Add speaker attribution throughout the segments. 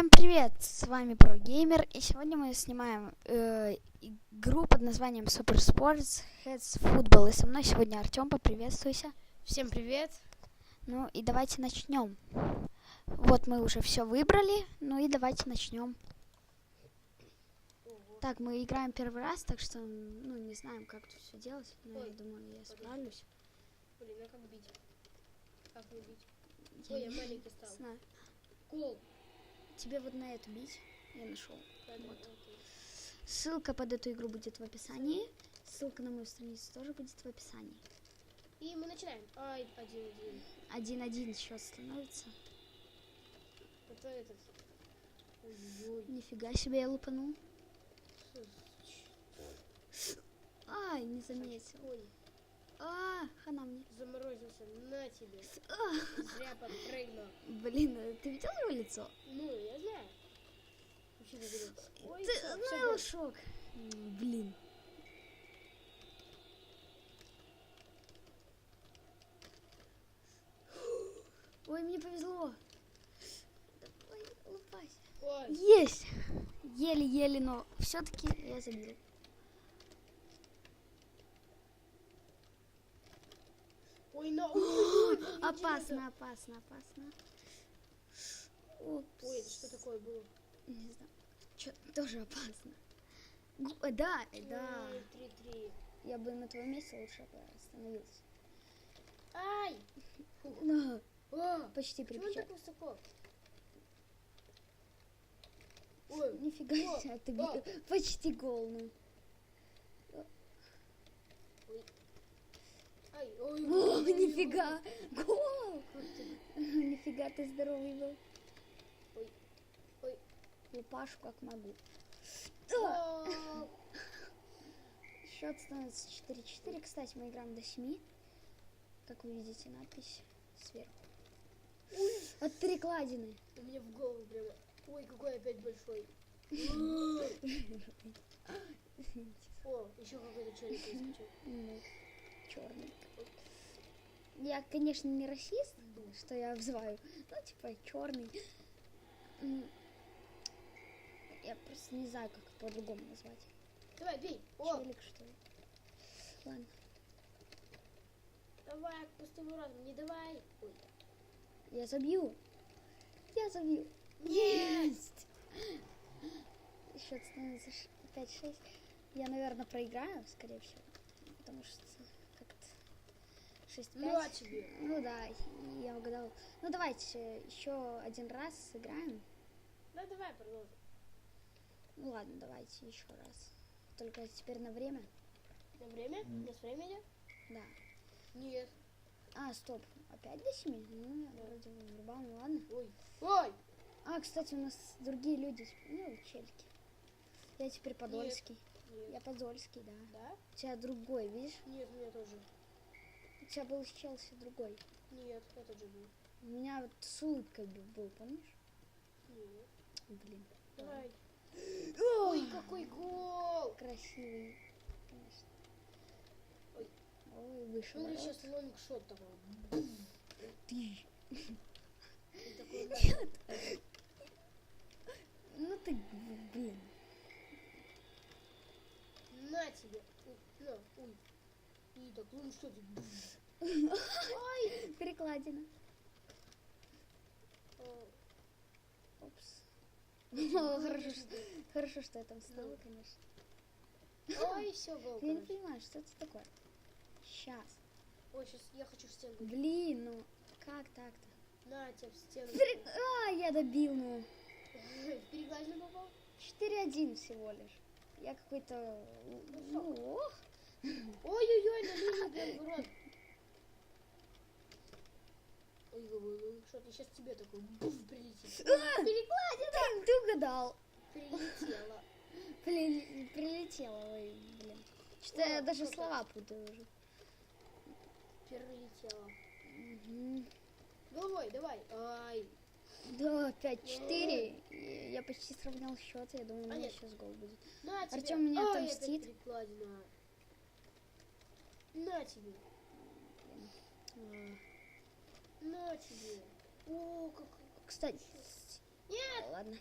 Speaker 1: Всем привет! С вами ProGamer, и сегодня мы снимаем э, игру под названием Super Sports Heads Football. И со мной сегодня Артем, поприветствуйся.
Speaker 2: Всем привет.
Speaker 1: Ну и давайте начнем. Вот мы уже все выбрали, ну и давайте начнем. Так, мы играем первый раз, так что, ну, не знаем, как тут все делать, но я
Speaker 2: Ой,
Speaker 1: думаю, я справлюсь.
Speaker 2: Блин, а как бить? Как не бить?
Speaker 1: Я
Speaker 2: Ой, я маленький стал.
Speaker 1: знаю.
Speaker 2: Гол.
Speaker 1: Тебе вот на эту бить, я нашел.
Speaker 2: Да,
Speaker 1: Вот. Ссылка под эту игру будет в описании. Ссылка на мою страницу тоже будет в описании.
Speaker 2: И мы начинаем. Ай, один-один.
Speaker 1: Один-один счет становится.
Speaker 2: Это этот. Ой-ой.
Speaker 1: Нифига себе я лупанул. Ай, не заметил.
Speaker 2: Ой,
Speaker 1: А, хана мне.
Speaker 2: заморозился. На тебе.
Speaker 1: А,
Speaker 2: Зря подпрыгнул.
Speaker 1: блин, а ты видел его лицо?
Speaker 2: Ну, я знаю. Вообще не беру. Ой,
Speaker 1: Ты
Speaker 2: гол.
Speaker 1: шок. Блин. Ой, мне повезло. Давай, лупайся.
Speaker 2: Ой,
Speaker 1: Есть! Еле-еле, но все-таки я забил.
Speaker 2: ой, на. Ой, ой,
Speaker 1: Опасно, опасно, опасно. Упс.
Speaker 2: Ой, это что такое было?
Speaker 1: Не знаю. Чё, тоже опасно. Гу- э, Да, да.
Speaker 2: Ой, Три-три.
Speaker 1: Я бы на твоем месте лучше бы остановился.
Speaker 2: Ай!
Speaker 1: Да,
Speaker 2: А,
Speaker 1: почти
Speaker 2: почему
Speaker 1: припечатал.
Speaker 2: так высоко? Ой,
Speaker 1: Нифига
Speaker 2: О,
Speaker 1: себе, ты
Speaker 2: о.
Speaker 1: почти гол, ну.
Speaker 2: ай, ой,
Speaker 1: О,
Speaker 2: ой, ой,
Speaker 1: нифига, гол! Нифига ты здоровый был. Лупашу как могу. Счет становится 4-4. Кстати, мы играем до 7. Как вы видите, надпись сверху. От перекладины.
Speaker 2: У меня в голову прямо. Ой, какой опять большой. О, еще какой-то челик выскочил.
Speaker 1: Черный. Я, конечно, не расист, что я обзываю. Ну, типа, черный. Я просто не знаю, как по-другому назвать.
Speaker 2: Давай, бей. О,
Speaker 1: Челик, что ли? Ладно.
Speaker 2: давай, к пустым воротам, не давай. Ой.
Speaker 1: Я забью. Я забью. Есть! Счет становится ш- 5-6. Я, наверное, проиграю, скорее всего. Потому что как-то 6-5.
Speaker 2: Ну, а тебе?
Speaker 1: Ну да, я угадал. Ну давайте еще один раз сыграем.
Speaker 2: Да, давай, продолжим.
Speaker 1: Ну ладно, давайте еще раз. Только теперь на время.
Speaker 2: На время? Нас время идет?
Speaker 1: Да.
Speaker 2: Нет.
Speaker 1: А, стоп. Опять до 7? Ну, я вроде бы врубал, ну ладно.
Speaker 2: Ой. Ой!
Speaker 1: А, кстати, у нас другие люди. Ну, чельки. Я теперь Подольский.
Speaker 2: Нет.
Speaker 1: Я Подольский, да.
Speaker 2: Да?
Speaker 1: У тебя другой, видишь?
Speaker 2: Нет, у меня тоже.
Speaker 1: У тебя был с Челси другой.
Speaker 2: Нет, этот же был.
Speaker 1: У меня вот с улыбкой был, помнишь?
Speaker 2: Нет.
Speaker 1: Блин.
Speaker 2: Давай. Ой, какой гол!
Speaker 1: Красивый, конечно.
Speaker 2: Ой.
Speaker 1: Ой, вышел.
Speaker 2: Смотри, сейчас лонгшот такой.
Speaker 1: Ты.
Speaker 2: Такой,
Speaker 1: Ну ты, блин.
Speaker 2: На тебе. На, ой. И так, ну что ты? Ой!
Speaker 1: Перекладина. Опс. О, хорошо, что, хорошо, что я там встала, конечно.
Speaker 2: Ой, все, гол,
Speaker 1: Я не понимаю, что это такое. Сейчас.
Speaker 2: Ой, сейчас я хочу в стенку.
Speaker 1: Блин, ну как так-то?
Speaker 2: На тебя в стенку.
Speaker 1: Пере- А, я добил, ну.
Speaker 2: В перекладину попал?
Speaker 1: 4-1 всего лишь. Я какой-то... Ну, ох.
Speaker 2: Ой-ой-ой, на линии в рот. Ой, ой, что ты сейчас тебе такой буф прилетит.
Speaker 1: Перекладина! Угадал.
Speaker 2: Прилетела.
Speaker 1: Блин, прилетела, ой, блин. Что-то я даже слова путаю уже.
Speaker 2: Прилетела.
Speaker 1: Мгм.
Speaker 2: Головой, давай. Ай.
Speaker 1: Да, 5-4. И Я почти сравнял счет. Я думаю, у
Speaker 2: А
Speaker 1: меня
Speaker 2: нет.
Speaker 1: сейчас гол будет. Артём меня
Speaker 2: опять
Speaker 1: отомстит.
Speaker 2: На тебе.
Speaker 1: А,
Speaker 2: На тебе. О, как...
Speaker 1: Кстати,
Speaker 2: Нет!
Speaker 1: Ладно.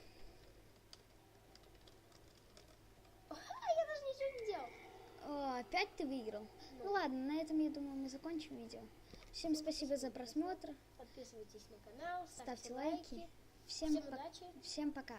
Speaker 2: А, я даже ничего не делал.
Speaker 1: О, опять ты выиграл. Ну ладно, на этом, я думаю, мы закончим видео. Всем спасибо за просмотр.
Speaker 2: Подписывайтесь на канал, ставьте,
Speaker 1: Ставьте лайки. Всем,
Speaker 2: Всем
Speaker 1: пок-
Speaker 2: удачи.
Speaker 1: всем пока.